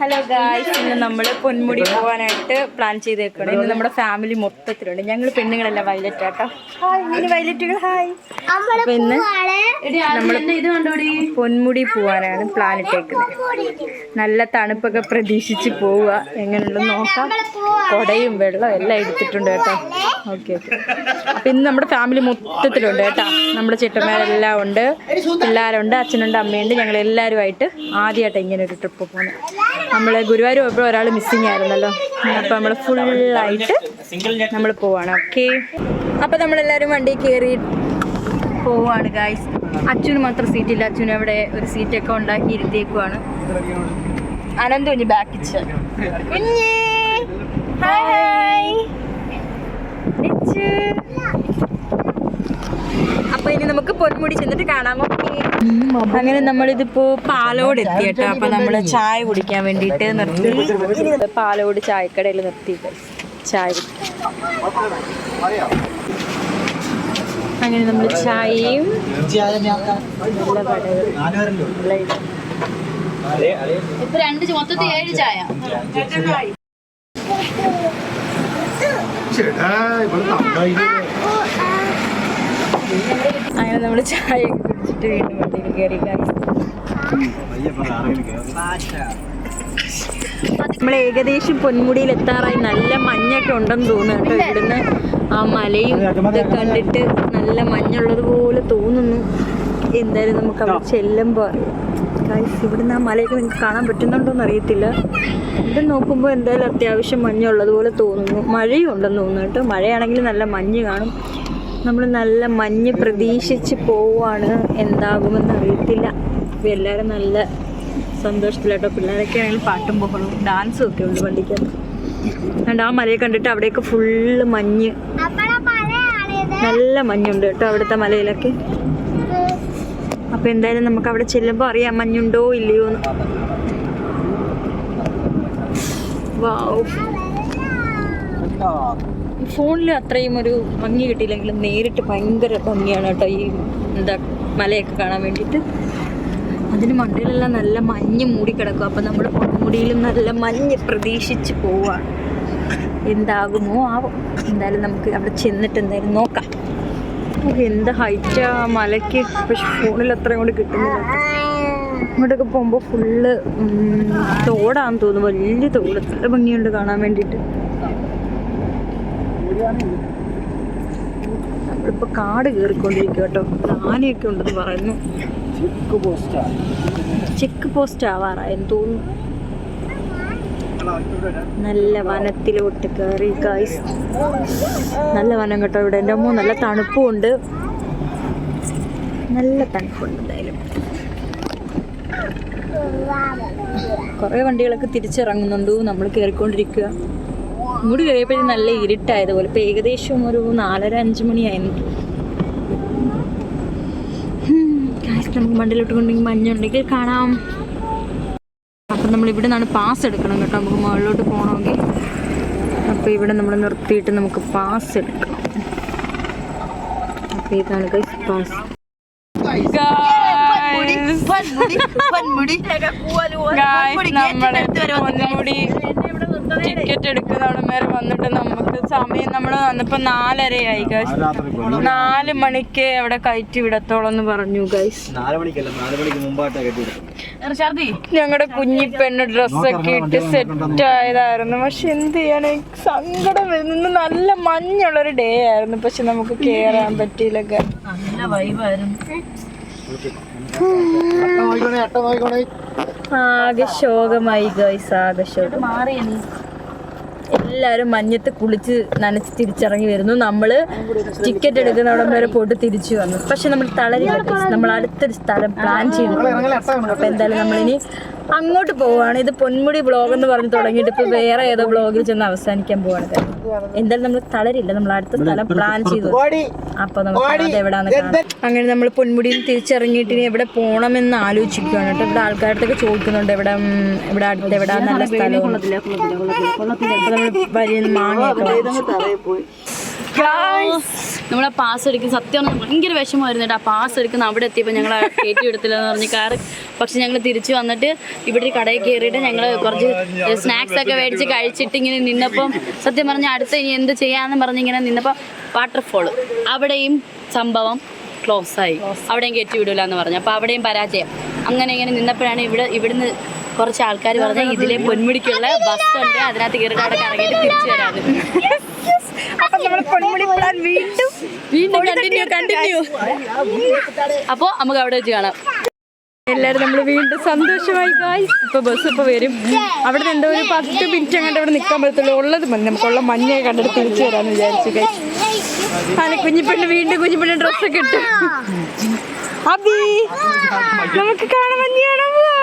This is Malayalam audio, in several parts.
ഹലോ ഗായ്സ് ഇന്ന് നമ്മൾ പൊന്മുടി പോകാനായിട്ട് പ്ലാൻ ചെയ്തേക്കണം ഇന്ന് നമ്മുടെ ഫാമിലി മൊത്തത്തിലുണ്ട്. ഞങ്ങൾ പെണ്ണുങ്ങളല്ല വയലറ്റ് ആട്ടോ. ഹായ് ഇങ്ങനെ വയലറ്റുകൾ ഹായ് അപ്പൊ ഇന്ന് നമ്മൾ പൊന്മുടി പോകാനാണ് പ്ലാൻ ഇട്ടേക്കുന്നത്. നല്ല തണുപ്പൊക്കെ പ്രതീക്ഷിച്ച് പോവുക. എങ്ങനെയുള്ള നോക്കാം. കൊടയും വെള്ളം എല്ലാം എടുത്തിട്ടുണ്ട് കേട്ടോ. Okay okay. അപ്പൊ ഇന്ന് നമ്മുടെ ഫാമിലി മൊത്തത്തിലുണ്ട് കേട്ടോ. നമ്മുടെ ചേട്ടന്മാരെല്ലാം ഉണ്ട്. പിള്ളേരുണ്ട് അച്ഛനുണ്ട് അമ്മയുണ്ട്. ഞങ്ങൾ എല്ലാവരുമായിട്ട് ആദ്യമായിട്ട് ഇങ്ങനെ ഒരു ട്രിപ്പ് പോകുന്നത് നമ്മൾ ഗുരുവായൂർ പോയപ്പോൾ ഒരാൾ മിസ്സിങ് ആയിരുന്നല്ലോ. അപ്പോൾ നമ്മൾ ഫുള്ളായിട്ട് നമ്മൾ പോവാണ്. ഓക്കെ അപ്പോൾ നമ്മളെല്ലാവരും വണ്ടി കയറി പോവാണ് ഗായ്സ് അച്ഛന് മാത്രം സീറ്റ് ഇല്ല. അച്ഛനും അവിടെ ഒരു സീറ്റ് സീറ്റൊക്കെ ഉണ്ടാക്കി ഇരുത്തിയേക്കുവാണ് അനന്ത് കുഞ്ഞ് ബാക്കിച്ച് കുഞ്ഞേ. Hi hi Nichu. അപ്പൊ ഇനി നമുക്ക് പൊന്മുടി ചെന്നിട്ട് കാണാം ഓക്കേ അങ്ങനെ നമ്മളിതിപ്പോ പാലോട് എത്തി കേട്ടോ അപ്പൊ നമ്മൾ ചായ കുടിക്കാൻ വേണ്ടിട്ട് നിർത്തി പാലോട് ചായക്കടയിൽ നിർത്തി ചായ. അങ്ങനെ നമ്മൾ ചായയും. ഇപ്പൊ രണ്ട് മൊത്തത്തിൽ ഏഴ് ചായ ചേട്ടാ ഇവിടെ നന്നായി അങ്ങനെ നമ്മൾ ചായ കുടിച്ചിട്ട് വീണ്ടും വണ്ടിയിൽ കയറി. നമ്മൾ ഏകദേശം പൊന്മുടിയിൽ എത്താറായി. നല്ല മഞ്ഞൊക്കെ ഉണ്ടെന്ന് തോന്നുന്നു കേട്ടോ ഇവിടുന്ന്. ആ മലയും ഇതൊക്കെ കണ്ടിട്ട് നല്ല മഞ്ഞുള്ളത് പോലെ തോന്നുന്നു. എന്തായാലും നമുക്ക് അവിടെ ചെല്ലുമ്പോൾ അറിയാം. ഗൈസ് ഇവിടുന്ന് ആ മലയൊക്കെ നിങ്ങൾക്ക് കാണാൻ പറ്റുന്നുണ്ടോന്ന് അറിയത്തില്ല. ഇവിടെ നോക്കുമ്പോൾ എന്തായാലും അത്യാവശ്യം മഞ്ഞുള്ളത് പോലെ തോന്നുന്നു. മഴയും ഉണ്ടെന്ന് തോന്നുന്നു കേട്ടോ. മഴയാണെങ്കിൽ നല്ല മഞ്ഞ് കാണും. നമ്മൾ നല്ല മഞ്ഞ് പ്രതീക്ഷിച്ച് പോവാണ് എന്താകുമെന്ന് അറിയത്തില്ല. അപ്പോൾ എല്ലാവരും നല്ല സന്തോഷത്തിലാട്ടോ. പിള്ളേരൊക്കെ ആണെങ്കിലും പാട്ടും പോകണം ഡാൻസും ഒക്കെ ഉണ്ട് വണ്ടിക്ക് ആ മലയെ കണ്ടിട്ട് അവിടെയൊക്കെ ഫുള്ള് മഞ്ഞ്. നല്ല മഞ്ഞുണ്ട് കേട്ടോ അവിടുത്തെ മലയിലൊക്കെ. അപ്പോൾ എന്തായാലും നമുക്ക് അവിടെ ചെല്ലുമ്പോൾ അറിയാം മഞ്ഞുണ്ടോ ഇല്ലയോ എന്ന്. വാവ് ഫോണിൽ അത്രയും ഒരു ഭംഗി കിട്ടിയില്ലെങ്കിലും നേരിട്ട് ഭയങ്കര ഭംഗിയാണ് കേട്ടോ ഈ എന്താ മലയൊക്കെ കാണാൻ വേണ്ടിയിട്ട്. അതിന് മണ്ടയിലെല്ലാം നല്ല മഞ്ഞ് മൂടിക്കിടക്കും. അപ്പം നമ്മൾ പൊന്മുടിയിലും നല്ല മഞ്ഞ് പ്രതീക്ഷിച്ച് പോവാണ് എന്താകുമോ ആവും. എന്തായാലും നമുക്ക് അവിടെ ചെന്നിട്ട് എന്തായാലും നോക്കാം. എന്ത് ഹൈറ്റാ മലയ്ക്ക്. പക്ഷെ ഫോണിൽ അത്രയും കൂടി കിട്ടുന്നില്ല. ഇങ്ങോട്ടൊക്കെ പോകുമ്പോൾ ഫുള്ള് തോടാന്ന് തോന്നുന്നു. വലിയ തോട്. നല്ല ഭംഗിയുണ്ട് കാണാൻ വേണ്ടിയിട്ട്. നമ്മളിപ്പോൾ കാട് കയറിക്കൊണ്ടിരിക്കുക കേട്ടോ. ആനയൊക്കെ ഉണ്ടെന്ന് പറയുന്നു. ചെക്ക് പോസ്റ്റ് ആവാറായെന്ന് തോന്നുന്നു. നല്ല വനത്തിലോട്ട് കയറി ഗൈസ് നല്ല വനം കേട്ടോ ഇവിടെ. എന്റെ അമ്മ നല്ല തണുപ്പും ഉണ്ട് നല്ല തണുപ്പുണ്ട് എന്തായാലും. കുറേ വണ്ടികളൊക്കെ തിരിച്ചിറങ്ങുന്നുണ്ട്. നമ്മൾ കയറിക്കൊണ്ടിരിക്കുക ഇങ്ങോട്ട് കയറിയപ്പോഴും നല്ല ഇരുട്ടായതുപോലെ. ഇപ്പം ഏകദേശം ഒരു നാലര അഞ്ച് മണിയായിരുന്നു നമുക്ക് മണ്ടിലോട്ട് കൊണ്ടെങ്കിൽ മഞ്ഞുണ്ടെങ്കിൽ കാണാം. അപ്പം നമ്മൾ ഇവിടെ നിന്നാണ് പാസ് എടുക്കണം കേട്ടോ. നമുക്ക് മുകളിലോട്ട് പോകണമെങ്കിൽ. അപ്പോൾ ഇവിടെ നമ്മൾ നിർത്തിയിട്ട് നമുക്ക് പാസ് എടുക്കാം. അപ്പോൾ ഇതാണ് ഗൈസ് പാസ് ടിക്കറ്റ് എടുക്കുന്ന അവിടെ വരെ വന്നിട്ട് നമുക്ക് സമയം നമ്മൾ വന്നപ്പോ നാലരയായി ഗൈസ് നാല് മണിക്ക് അവിടെ കയറ്റി വിടത്തോളം എന്ന് പറഞ്ഞു ഗൈസ് ഞങ്ങളുടെ കുഞ്ഞി പെണ്ണ് ഡ്രസ്സൊക്കെ ഇട്ട് സെറ്റ് ആയതായിരുന്നു പക്ഷെ എന്ത് ചെയ്യാൻ എനിക്ക് സങ്കടം വരുന്നു ഇന്ന് നല്ല മഞ്ഞുള്ളൊരു ഡേ ആയിരുന്നു. പക്ഷെ നമുക്ക് കേറാൻ പറ്റിയില്ല. നല്ല വൈബായിരുന്നു ആകെ ശോകമായി ഗൈസ് ആകെ ശോകം. മാറിയ നീ. എല്ലാവരും മഞ്ഞത്ത് കുളിച്ച് നനച്ച് തിരിച്ചിറങ്ങി വരുന്നു. നമ്മൾ ടിക്കറ്റ് എടുക്കുന്നവിടം വരെ പോയിട്ട് തിരിച്ചു വന്നു. പക്ഷെ നമ്മൾ തളരില്ല guys. നമ്മൾ അടുത്തൊരു സ്ഥലം പ്ലാൻ ചെയ്തു അപ്പൊ എന്തായാലും നമ്മളിനി അങ്ങോട്ട് പോവാണ്. ഇത് പൊന്മുടി ബ്ലോഗ് എന്ന് പറഞ്ഞ് തുടങ്ങിയിട്ട് ഇപ്പൊ വേറെ ഏതോ ബ്ലോഗിൽ ചെന്ന് അവസാനിക്കാൻ പോവാണ് എന്തായാലും നമ്മൾ തളരില്ല. നമ്മൾ അടുത്ത സ്ഥലം പ്ലാൻ ചെയ്തു. അപ്പൊ നമുക്ക് എവിടെയാണ് എവിടാന്ന് അങ്ങനെ നമ്മൾ പൊന്മുടിയിൽ തിരിച്ചിറങ്ങിയിട്ട് ഇനി എവിടെ പോകണമെന്ന് ആലോചിക്കുകയാണ് കേട്ടോ. ഇവിടെ ആൾക്കാരത്തൊക്കെ ചോദിക്കുന്നുണ്ട്. എവിടെ ഇവിടെ അടുത്ത് എവിടെ നല്ല സ്ഥലം? നമ്മൾ വലിയ മാങ്ങയൊക്കെ. നമ്മളെ പാസ് എടുക്കും സത്യം ഭയങ്കര വിഷമമായിരുന്നു ആ പാസ് എടുക്കുന്ന അവിടെ എത്തിയപ്പോൾ ഞങ്ങൾ കയറ്റി എടുത്തില്ലെന്ന് പറഞ്ഞ് കാറ് പക്ഷെ ഞങ്ങൾ തിരിച്ചു വന്നിട്ട് ഇവിടെ കടയിൽ കയറിയിട്ട് ഞങ്ങൾ കുറച്ച് സ്നാക്സ് ഒക്കെ മേടിച്ച് കഴിച്ചിട്ട് ഇങ്ങനെ നിന്നപ്പം സത്യം പറഞ്ഞാൽ അടുത്ത ഇനി എന്ത് ചെയ്യാന്ന് പറഞ്ഞ് ഇങ്ങനെ നിന്നപ്പോൾ വാട്ടർഫോൾ അവിടെയും സംഭവം ക്ലോസ് ആയി. അവിടെയും കയറ്റി വിടില്ല എന്ന് പറഞ്ഞു. അപ്പോൾ അവിടെയും പരാജയം. അങ്ങനെ ഇങ്ങനെ നിന്നപ്പോഴാണ് ഇവിടെ ഇവിടുന്ന് കുറച്ച് ആൾക്കാർ പറഞ്ഞാൽ ഇതിലെ പൊന്മുടിക്കുള്ള ബസ് ഉണ്ട്. അതിനകത്ത് കയറി അവിടെ കറങ്ങിയിട്ട് തിരിച്ചു നമ്മുടെ പ്ലാൻ വീണ്ടും വീണ്ടും കണ്ടിന്യൂ കണ്ടിന്യൂ അപ്പോൾ നമുക്ക് അവിടെ വെച്ച് കാണാം. എല്ലാരും നമ്മൾ വീണ്ടും സന്തോഷമായി പോയി ഇപ്പൊ ബസ് ഇപ്പൊ വരും. അവിടെ നിന്ന് എന്തോ ഒരു പത്ത് മിനിറ്റ് അങ്ങോട്ട് അവിടെ നിൽക്കാൻ പറ്റത്തുള്ളൂ. ഉള്ളത് മതി നമുക്കുള്ള മഞ്ഞയെ കണ്ടിട്ട് തിരിച്ചു വരാന്ന് വിചാരിച്ചു ഗൈസ് അങ്ങനെ കുഞ്ഞിപ്പെണ്ണ് വീണ്ടും കുഞ്ഞിപ്പെണ്ണ് ഡ്രസ്സൊക്കെ ഇട്ടു. അബി നമുക്ക് കാണാൻ മഞ്ഞ കാണാൻ പോവാം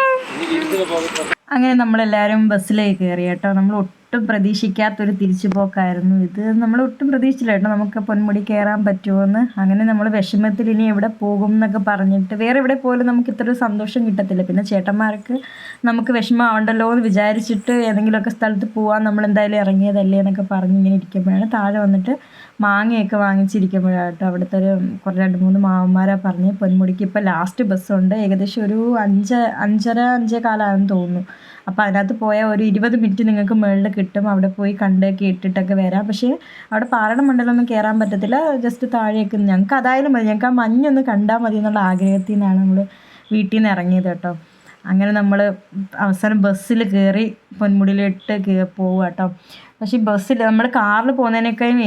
അങ്ങനെ നമ്മളെല്ലാവരും ബസ്സിലേക്ക് കയറി കേട്ടോ. നമ്മൾ ഒട്ടും പ്രതീക്ഷിക്കാത്തൊരു തിരിച്ചുപോക്കായിരുന്നു ഇത്. നമ്മൾ ഒട്ടും പ്രതീക്ഷിച്ചില്ല കേട്ടോ നമുക്ക് പൊന്മുടി കയറാൻ പറ്റുമോയെന്ന് അങ്ങനെ നമ്മൾ വിഷമത്തിൽ ഇനി എവിടെ പോകും എന്നൊക്കെ പറഞ്ഞിട്ട് വേറെ എവിടെ പോലും നമുക്ക് ഇത്ര സന്തോഷം കിട്ടത്തില്ല. പിന്നെ ചേട്ടന്മാർക്ക് നമുക്ക് വിഷമമാവണ്ടല്ലോ എന്ന് വിചാരിച്ചിട്ട് ഏതെങ്കിലുമൊക്കെ സ്ഥലത്ത് പോകാൻ നമ്മൾ എന്തായാലും ഇറങ്ങിയതല്ലേ എന്നൊക്കെ പറഞ്ഞ് ഇങ്ങനെ ഇരിക്കുമ്പോഴാണ് താഴെ വന്നിട്ട് മാങ്ങയൊക്കെ വാങ്ങിച്ചിരിക്കുമ്പോഴാണ് കേട്ടോ അവിടുത്തെ ഒരു കുറേ രണ്ട് മൂന്ന് മാവന്മാരാ പറഞ്ഞ് പൊന്മുടിക്ക് ഇപ്പോൾ ലാസ്റ്റ് ബസ്സുണ്ട്. ഏകദേശം ഒരു അഞ്ച് അഞ്ചര അഞ്ചേ കാലമാണെന്ന് തോന്നുന്നു. അപ്പോൾ അതിനകത്ത് പോയാൽ ഒരു ഇരുപത് മിനിറ്റ് നിങ്ങൾക്ക് മുകളിൽ കിട്ടും. അവിടെ പോയി കണ്ട് കേട്ടിട്ടൊക്കെ വരാം. പക്ഷേ അവിടെ പാറയുടെ മണ്ഡലമൊന്നും കയറാൻ പറ്റത്തില്ല. ജസ്റ്റ് താഴേക്ക് ഞങ്ങൾക്ക് അതായാലും മതി. ഞങ്ങൾക്ക് ആ മഞ്ഞൊന്ന് കണ്ടാൽ മതി എന്നുള്ള ആഗ്രഹത്തിൽ നിന്നാണ് നമ്മൾ വീട്ടിൽ നിന്ന് ഇറങ്ങിയത് കേട്ടോ. അങ്ങനെ നമ്മൾ അവസാനം ബസ്സിൽ കയറി പൊന്മുടിയിലിട്ട് പോവുക കേട്ടോ. പക്ഷേ ബസ്സിൽ നമ്മൾ കാറിൽ പോകുന്നതിനേക്കാളും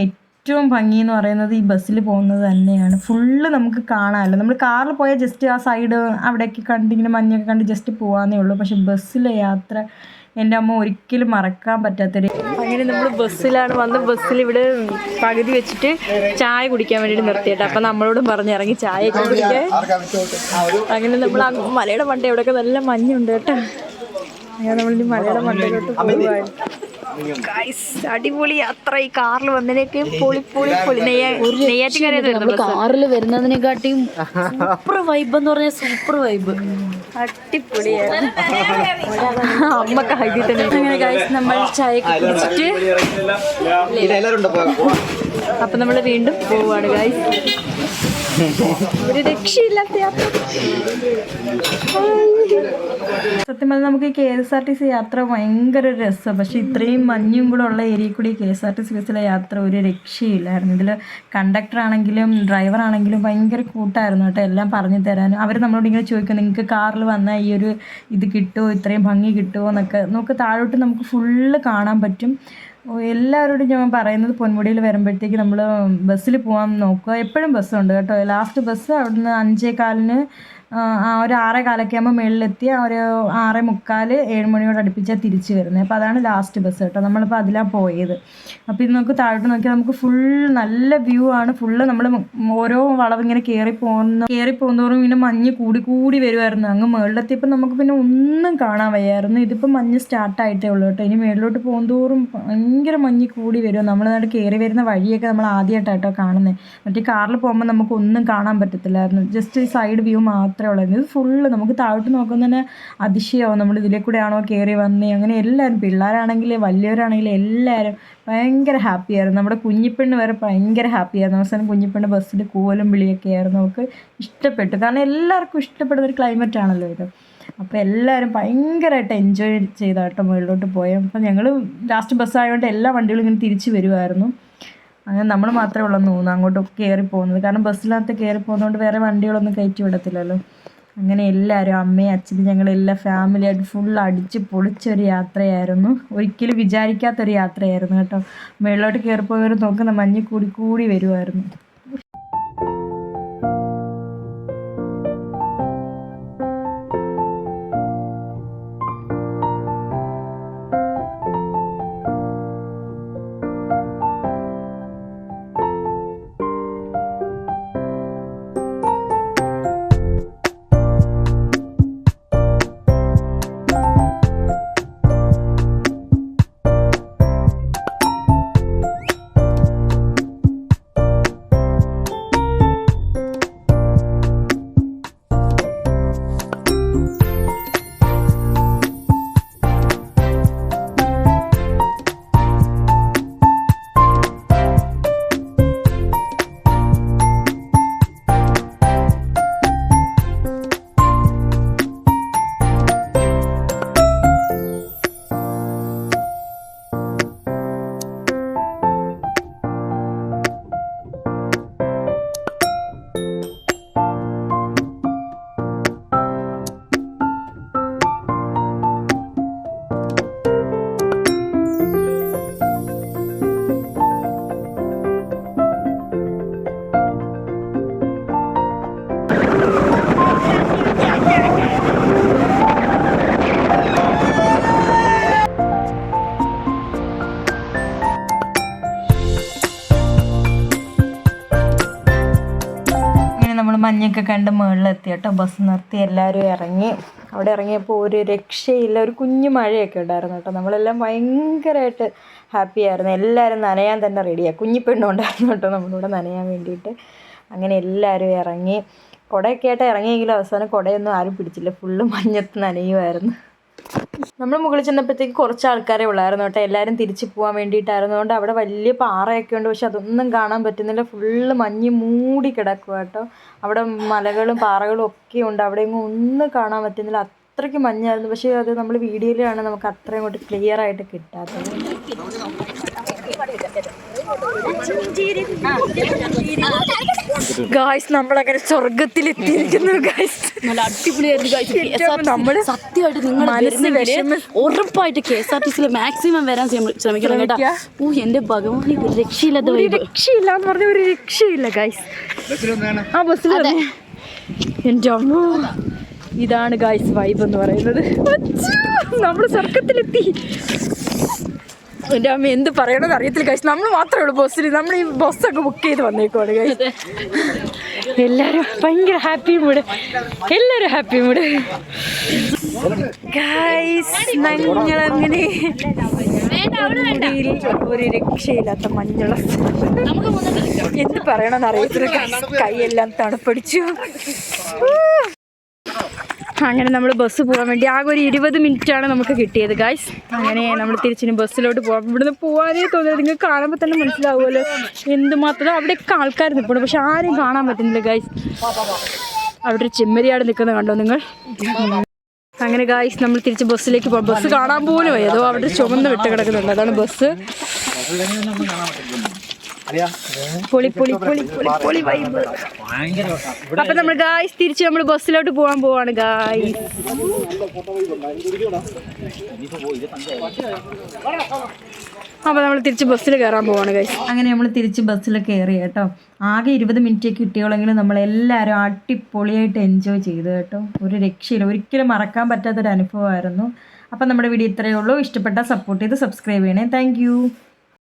ഏറ്റവും ഭംഗി എന്ന് പറയുന്നത് ഈ ബസ്സിൽ പോകുന്നത് തന്നെയാണ്. ഫുള്ള് നമുക്ക് കാണാമല്ലോ. നമ്മൾ കാറിൽ പോയാൽ ജസ്റ്റ് ആ സൈഡ് അവിടെയൊക്കെ കണ്ട് ഇങ്ങനെ മഞ്ഞൊക്കെ കണ്ട് ജസ്റ്റ് പോകാന്നേ ഉള്ളൂ. പക്ഷെ ബസ്സിലെ യാത്ര എന്റെ അമ്മ ഒരിക്കലും മറക്കാൻ പറ്റാത്തൊരു അങ്ങനെ നമ്മൾ ബസ്സിലാണ് വന്ന് ബസ്സിൽ ഇവിടെ പകുതി വെച്ചിട്ട് ചായ കുടിക്കാൻ വേണ്ടിയിട്ട് നിർത്തിയിട്ട്. അപ്പം നമ്മളോടും പറഞ്ഞിറങ്ങി ചായ ഒക്കെ കുടിക്കാൻ. അങ്ങനെ നമ്മൾ മലയുടെ മണ്ട എവിടെയൊക്കെ നല്ല മഞ്ഞുണ്ട് കേട്ടോ. അങ്ങനെ നമ്മളിനി മലയുടെ മണ്ടയിലോട്ട് ഗൈസ് അടിപൊളി യാത്ര. ഈ കാറിൽ വന്നതിനൊക്കെ പൊളി പൊളി പൊളി നെയ്യാ നെയ്യാറ്റിൻകരയിൽ കാറിൽ വരുന്നതിനെക്കാട്ടിയും സൂപ്പർ വൈബ് എന്ന് പറഞ്ഞാൽ സൂപ്പർ വൈബ് അടിപൊളിയായിരുന്നു അമ്മ കഴുകി തന്നെ അങ്ങനെ ഗൈസ് നമ്മൾ ചായ കുടിച്ചിട്ട് അപ്പൊ നമ്മൾ വീണ്ടും പോവാണ് ഗൈസ് ഒരു രക്ഷയില്ലാത്ത യാത്ര. സത്യം പറഞ്ഞാൽ നമുക്ക് K S R T C യാത്ര ഭയങ്കര രസം. പക്ഷെ ഇത്രയും മഞ്ഞും കൂടെ ഉള്ള ഏരിയയിൽ കൂടി K S R T C ബസ്സിലെ യാത്ര ഒരു രക്ഷയില്ലായിരുന്നു. ഇതിൽ കണ്ടക്ടർ ആണെങ്കിലും ഡ്രൈവർ ആണെങ്കിലും ഭയങ്കര കൂട്ടായിരുന്നു കേട്ടോ എല്ലാം പറഞ്ഞു തരാനും. അവർ നമ്മളോട് ഇങ്ങനെ ചോദിക്കും നിങ്ങൾക്ക് കാറിൽ വന്നാൽ ഈ ഒരു ഇത് കിട്ടുമോ ഇത്രയും ഭംഗി കിട്ടുമോ എന്നൊക്കെ. നമുക്ക് താഴോട്ട് നമുക്ക് ഫുള്ള് കാണാൻ പറ്റും. എല്ലാവരോടും ഞാൻ പറയുന്നത് പൊന്മുടിയിൽ വരുമ്പോഴത്തേക്ക് നമ്മൾ ബസ്സിൽ പോകാൻ നോക്കുക. എപ്പോഴും ബസ്സുണ്ട് കേട്ടോ. ലാസ്റ്റ് ബസ് അവിടുന്ന് അഞ്ചേ കാലിന് ആ, ഒരു ആറേ കാലൊക്കെ ആകുമ്പോൾ മുകളിലെത്തി ആ ഒരു ആറേ മുക്കാൽ ഏഴ് മണിയോട് അടുപ്പിച്ചാൽ തിരിച്ച് വരുന്നത് അപ്പോൾ അതാണ് ലാസ്റ്റ് ബസ് കേട്ടോ. നമ്മളിപ്പോൾ അതിലാണ് പോയത്. അപ്പോൾ ഇത് നമുക്ക് താഴോട്ട് നോക്കിയാൽ നമുക്ക് ഫുൾ നല്ല വ്യൂ ആണ്. ഫുള്ള് നമ്മൾ ഓരോ വളവ് ഇങ്ങനെ കയറി പോകുന്ന കയറി പോകുന്നതോറും ഇങ്ങനെ മഞ്ഞ് കൂടി കൂടി വരുമായിരുന്നു അങ്ങ് മുകളിലെത്തിയപ്പോൾ നമുക്ക് പിന്നെ ഒന്നും കാണാൻ വയ്യായിരുന്നു. ഇതിപ്പോൾ മഞ്ഞ് സ്റ്റാർട്ടായിട്ടേ ഉള്ളൂ കേട്ടോ. ഇനി മുകളിലോട്ട് പോകുന്നതോറും ഭയങ്കര മഞ്ഞ് കൂടി വരും നമ്മൾ നാട് കയറി വരുന്ന വഴിയൊക്കെ നമ്മൾ ആദ്യമായിട്ടാട്ടോ കാണുന്നത് മറ്റേ കാറിൽ പോകുമ്പോൾ നമുക്ക് ഒന്നും കാണാൻ പറ്റത്തില്ലായിരുന്നു. ജസ്റ്റ് സൈഡ് വ്യൂ മാത്രമേ ഉള്ളായിരുന്നു. ഇത് ഫുള്ള് നമുക്ക് താഴോട്ട് നോക്കുമ്പോൾ തന്നെ അതിശയമാവും നമ്മൾ ഇതിലെ കൂടെയാണോ കയറി വന്നേ? അങ്ങനെ എല്ലാവരും പിള്ളേരാണെങ്കിൽ വലിയവരാണെങ്കിൽ എല്ലാവരും ഭയങ്കര ഹാപ്പിയായിരുന്നു നമ്മുടെ കുഞ്ഞിപ്പെണ്ണ് വരെ ഭയങ്കര ഹാപ്പിയായിരുന്നു അവസാനം കുഞ്ഞിപ്പെണ്ണ് ബസ്സിൽ കൂവലും വിളിയൊക്കെ ആയിരുന്നു. നമുക്ക് ഇഷ്ടപ്പെട്ടു. കാരണം എല്ലാവർക്കും ഇഷ്ടപ്പെടുന്ന ഒരു ക്ലൈമറ്റ് ആണല്ലോ ഇത്. അപ്പോൾ എല്ലാവരും ഭയങ്കരമായിട്ട് എൻജോയ് ചെയ്താട്ടോ മുകളിലോട്ട് പോയത് അപ്പം ഞങ്ങൾ ലാസ്റ്റ് ബസ്സായതുകൊണ്ട് എല്ലാ വണ്ടികളും ഇങ്ങനെ തിരിച്ച് വരുമായിരുന്നു അങ്ങനെ നമ്മൾ മാത്രമേ ഉള്ളെന്ന് തോന്നുന്നു അങ്ങോട്ട് കയറി പോകുന്നത്. കാരണം ബസ്സിനകത്ത് കയറി പോകുന്നതുകൊണ്ട് വേറെ വണ്ടികളൊന്നും കയറ്റി വിടത്തില്ലല്ലോ. അങ്ങനെ എല്ലാവരും അമ്മയും അച്ഛനും ഞങ്ങളെല്ലാം ഫാമിലിയായിട്ട് ഫുൾ അടിച്ച് പൊളിച്ചൊരു യാത്രയായിരുന്നു. ഒരിക്കലും വിചാരിക്കാത്തൊരു യാത്രയായിരുന്നു കേട്ടോ. മേളിലോട്ട് കയറിപ്പോയവർ പോയവർ നോക്കുന്ന മഞ്ഞ് കൂടി കൂടി വരുമായിരുന്നു മഞ്ഞൊക്കെ കണ്ട് മുകളിലെത്തി കേട്ടോ. ബസ് നിർത്തി എല്ലാവരും ഇറങ്ങി. അവിടെ ഇറങ്ങിയപ്പോൾ ഒരു രക്ഷയില്ല. ഒരു കുഞ്ഞു മഴയൊക്കെ ഉണ്ടായിരുന്നു കേട്ടോ. നമ്മളെല്ലാം ഭയങ്കരമായിട്ട് ഹാപ്പി ആയിരുന്നു. എല്ലാവരും നനയാൻ തന്നെ റെഡിയാണ് കുഞ്ഞി പെണ്ണുണ്ടായിരുന്നു കേട്ടോ നമ്മളിവിടെ നനയാൻ വേണ്ടിയിട്ട്. അങ്ങനെ എല്ലാവരും ഇറങ്ങി. കുടയൊക്കെ ആയിട്ട് ഇറങ്ങിയെങ്കിലും അവസാനം കുടയൊന്നും ആരും പിടിച്ചില്ല. ഫുള്ള് മഞ്ഞത്ത് നനയുമായിരുന്നു നമ്മൾ മുകളിൽ ചെന്നപ്പോഴത്തേക്ക് കുറച്ച് ആൾക്കാരെ ഉള്ളായിരുന്നു കേട്ടോ. എല്ലാവരും തിരിച്ചു പോകാൻ വേണ്ടിയിട്ടായിരുന്നു. അതുകൊണ്ട് അവിടെ വലിയ പാറയൊക്കെ ഉണ്ട്. പക്ഷെ അതൊന്നും കാണാൻ പറ്റുന്നില്ല. ഫുള്ള് മഞ്ഞ് മൂടി കിടക്കുക കേട്ടോ. അവിടെ മലകളും പാറകളും ഒക്കെ ഉണ്ട്. അവിടെ എങ്ങും ഒന്നും കാണാൻ പറ്റുന്നില്ല. അത്രയ്ക്ക് മഞ്ഞായിരുന്നു. പക്ഷേ അത് നമ്മൾ വീഡിയോയിലാണ് നമുക്ക് അത്രയും അങ്ങോട്ട് ക്ലിയർ ആയിട്ട് കിട്ടാത്തത്. ഗായ്സ് നമ്മളങ്ങനെ സ്വർഗത്തിലെത്തിയിരിക്കുന്നു ഗായ്സ് നല്ല അടിപൊളിയായിരുന്നു നമ്മൾ സത്യമായിട്ട് നിങ്ങൾ മനസ്സ് വിഷമ- ഉറപ്പായിട്ട് കെ എസ് ആർ ടി സിയിൽ മാക്സിമം വരാൻ ശ്രമിക്കണം കേട്ടോ. ഓ എന്റെ ഭഗവാൻ ഒരു രക്ഷയില്ലാത്ത രക്ഷയില്ല എന്ന് പറഞ്ഞ ഒരു രക്ഷയില്ല ഗായ്സ് ആ ബസ്സിൽ എന്റെ അമ്മ. ഇതാണ് ഗായ്സ് വൈബ് എന്ന് പറയുന്നത്. നമ്മൾ സ്വർഗത്തിലെത്തി എന്റെ അമ്മ എന്ത് പറയണമെന്ന് അറിയത്തില്ല കഴിച്ചു നമ്മൾ മാത്രമേ ഉള്ളൂ ബസ്സിൽ നമ്മൾ ഈ ബസ്സൊക്കെ ബുക്ക് ചെയ്ത് വന്നേക്കുവാണ് കഴിച്ചത് എല്ലാവരും ഭയങ്കര ഹാപ്പി മൂഡ് എല്ലാവരും ഹാപ്പി മൂഡ് ഗൈസ് ഞങ്ങളങ്ങനെ മുടിയിൽ ഒരു രക്ഷയില്ലാത്ത മഞ്ഞുള്ള എന്ത് പറയണമെന്ന് അറിയത്തില്ല. കൈയെല്ലാം തണുപ്പടിച്ചു. അങ്ങനെ നമ്മൾ ബസ് പോകാൻ വേണ്ടി ആകെ ഒരു ഇരുപത് മിനിറ്റാണ് നമുക്ക് കിട്ടിയത് ഗായ്സ് അങ്ങനെ നമ്മൾ തിരിച്ചിന് ബസ്സിലോട്ട് പോകാം ഇവിടുന്ന് പോകാനേ തോന്നുന്നത് നിങ്ങൾക്ക് കാണുമ്പോൾ തന്നെ മനസ്സിലാവുമല്ലോ. എന്തുമാത്രം അവിടെയൊക്കെ ആൾക്കാർ നിൽക്കണം പക്ഷെ ആരെയും കാണാൻ പറ്റുന്നില്ല ഗായ്സ് അവിടെ ഒരു ചെമ്മരിയാട് നിൽക്കുന്നത് കണ്ടോ നിങ്ങൾ? അങ്ങനെ ഗായ്സ് നമ്മൾ തിരിച്ച് ബസ്സിലേക്ക് പോകാം ബസ് കാണാൻ പോലും അതോ അവിടെ ചുമന്ന് വിട്ട് കിടക്കുന്നുണ്ട്. അതാണ് ബസ്. പൊളി പൊളി പൊളി പൊളി പൊളി വൈബ് അപ്പൊ നമ്മൾ ഗായ്സ് തിരിച്ച് നമ്മൾ ബസ്സിലോട്ട് പോകാൻ പോവാണ് ഗായ്സ് അപ്പോൾ നമ്മൾ തിരിച്ച് ബസ്സിൽ കയറാൻ പോവാണ് ഗൈസ് അങ്ങനെ നമ്മൾ തിരിച്ച് ബസ്സിൽ കയറി കേട്ടോ. ആകെ ഇരുപത് മിനിറ്റ് കിട്ടിയോളെങ്കിലും നമ്മൾ എല്ലാവരും അടിപൊളിയായിട്ട് എൻജോയ് ചെയ്തു കേട്ടോ. ഒരു രക്ഷയില്ല. ഒരിക്കലും മറക്കാൻ പറ്റാത്തൊരു അനുഭവമായിരുന്നു. അപ്പം നമ്മുടെ വീഡിയോ ഇത്രയേ ഉള്ളൂ. ഇഷ്ടപ്പെട്ടാൽ സപ്പോർട്ട് ചെയ്ത് സബ്സ്ക്രൈബ് ചെയ്യണേ. താങ്ക്